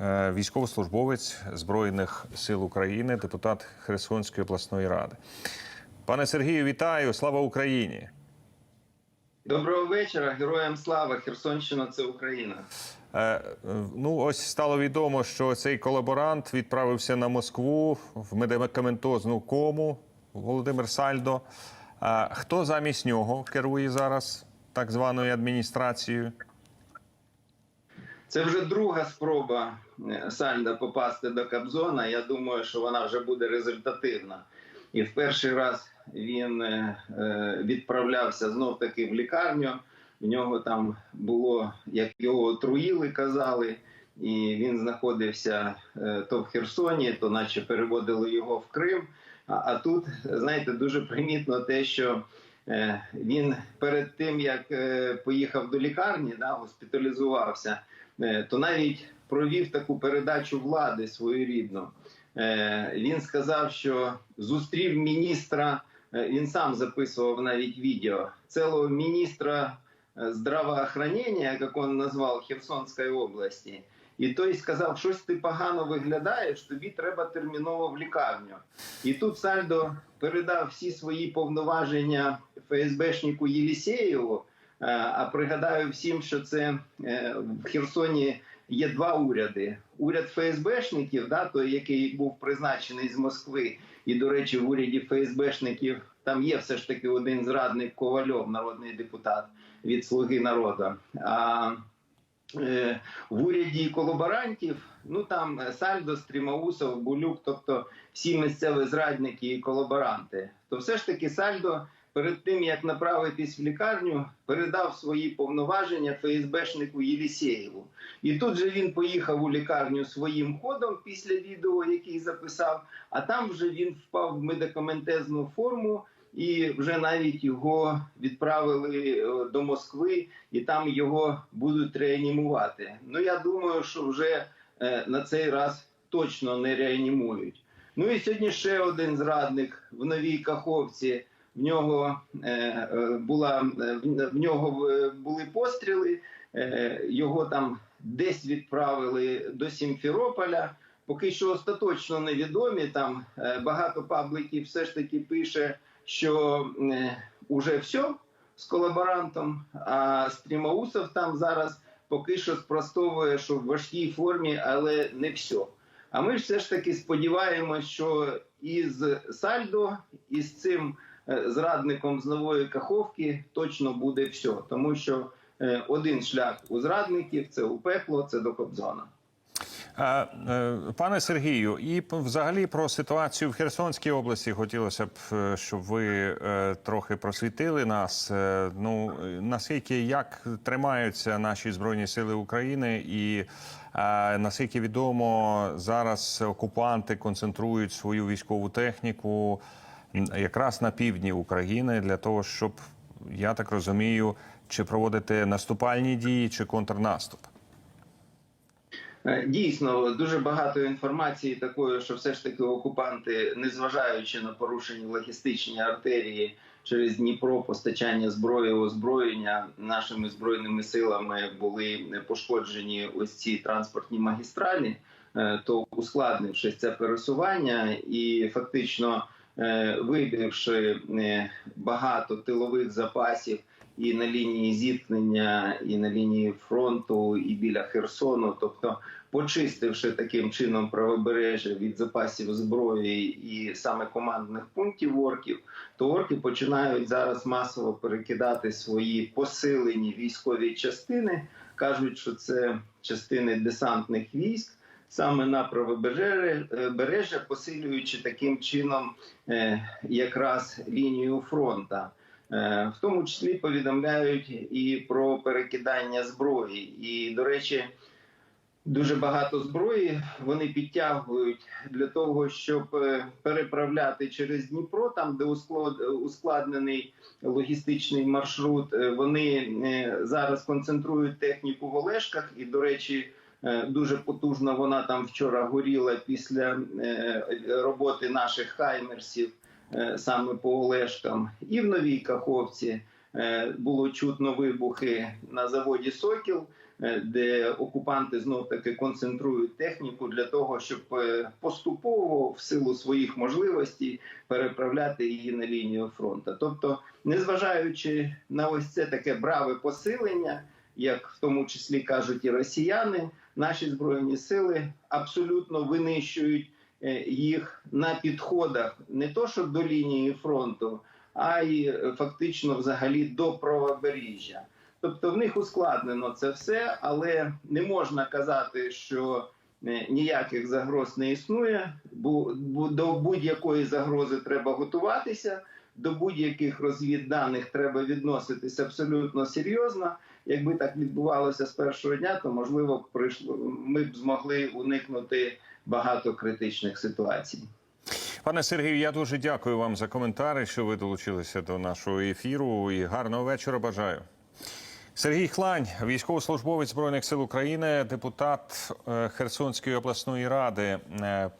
е, військовослужбовець Збройних сил України, депутат Херсонської обласної ради. Пане Сергію, вітаю! Слава Україні! Доброго вечора, героям слава! Херсонщина це Україна. Е, е, Ну, ось стало відомо, що цей колаборант відправився на Москву в медикаментозну кому Володимир Сальдо. А хто замість нього керує зараз так званою адміністрацією? Це вже друга спроба е, Сальда попасти до Кобзона. Я думаю, що вона вже буде результативна. І в перший раз він е, е, відправлявся знов таки в лікарню. В нього там було, як його отруїли, казали, і він знаходився то в Херсоні, то наче переводили його в Крим. А, тут, знаєте, дуже примітно те, що він перед тим як е, поїхав до лікарні, да, госпіталізувався, е, то навіть провів таку передачу влади своєрідну. Е, Він сказав, що зустрів міністра. е, Він сам записував навіть відео цілого міністра е, здравоохранения, як він назвав Херсонської області. І той сказав, щось ти погано виглядаєш, тобі треба терміново в лікарню. І тут Сальдо передав всі свої повноваження ФСБшнику Єлісєєву. Е, А пригадаю всім, що це е, в Херсоні є два уряди: уряд ФСБшників, да, той, який був призначений з Москви, і, до речі, в уряді ФСБшників там є все ж таки один зрадник Ковальов, народний депутат від Слуги народу. А в уряді колаборантів, ну там е, Сальдо, Стрімаусов, Булюк, тобто всі місцеві зрадники і колаборанти, то все ж таки Сальдо перед тим як направитись в лікарню, передав свої повноваження ФСБшнику Єлісєєву. І тут же він поїхав у лікарню своїм ходом після відео, який записав. А там вже він впав в медикаментезну форму. І вже навіть його відправили е, до Москви, і там його будуть реанімувати. Ну я думаю, що вже е, на цей раз точно не реанімують. Ну і сьогодні ще один зрадник в новій Каховці. В нього е, була в- нього були постріли. Його там десь відправили до Сімферополя. Поки що остаточно невідомі. Там багато пабліків все ж таки пише, що е, уже все з колаборантом. А Стрімаусов там зараз поки що спростовує, що в важкій формі, але не все. А ми все ж таки сподіваємось, що із Сальдо, із цим е, зрадником з нової Каховки точно буде все, тому що е, один шлях у зрадників це у пекло, це до Кобзона. Е, Пане Сергію, і взагалі про ситуацію в Херсонській області хотілося б, е, щоб ви е, трохи просвітили нас. Ну наскільки як тримаються наші збройні сили України, і наскільки відомо, зараз окупанти концентрують свою військову техніку якраз на півдні України для того, щоб я так розумію, чи проводити наступальні дії, чи контрнаступ. Е, Дійсно, дуже багато інформації такої, що все ж таки окупанти, незважаючи на порушені логістичні артерії через Дніпро, постачання зброї, озброєння нашими збройними силами були пошкоджені ось ці транспортні магістралі, е, то ускладнивши це пересування і фактично е, вибивши багато тилових запасів і на лінії зіткнення, і на лінії фронту, і біля Херсону, тобто почистивши таким чином правобережжя від запасів зброї і саме командних пунктів орків, то орки починають зараз масово перекидати свої посилені військові частини. кажуть, що це частини десантних військ. Саме на правобережжя, е, посилюючи таким чином е, якраз лінію фронта. Е, В тому числі повідомляють і про перекидання зброї. І, до речі, дуже багато зброї вони підтягують для того, щоб е, переправляти через Дніпро, там де ускладнений логістичний маршрут. Е, Вони зараз концентрують техніку в Олешках, і, до речі, дуже потужно вона там вчора горіла після роботи наших хаймерсів саме по Олешкам, і в Новій Каховці е, було чутно вибухи на заводі Сокіл. е, де окупанти знов таки концентрують техніку для того, щоб е, поступово в силу своїх можливостей переправляти її на лінію фронту. Тобто, незважаючи на ось це таке браве посилення, як в тому числі кажуть і росіяни, наші збройні сили абсолютно винищують е, їх на підходах не то, що до лінії фронту, а й е, фактично взагалі до правобережжя. Тобто в них ускладнено це все, але не можна казати, що е, ніяких загроз не існує. Бо до будь-якої загрози треба готуватися, до будь-яких розвідданих треба відноситися абсолютно серйозно. Якби так відбувалося з першого дня, то можливо прийшло ми б змогли уникнути багато критичних ситуацій. Пане Сергію, я дуже дякую вам за коментарі, що ви долучилися до нашого ефіру. І гарного вечора бажаю. Сергій Хлань, військовослужбовець збройних сил України, депутат е, Херсонської обласної ради. Е,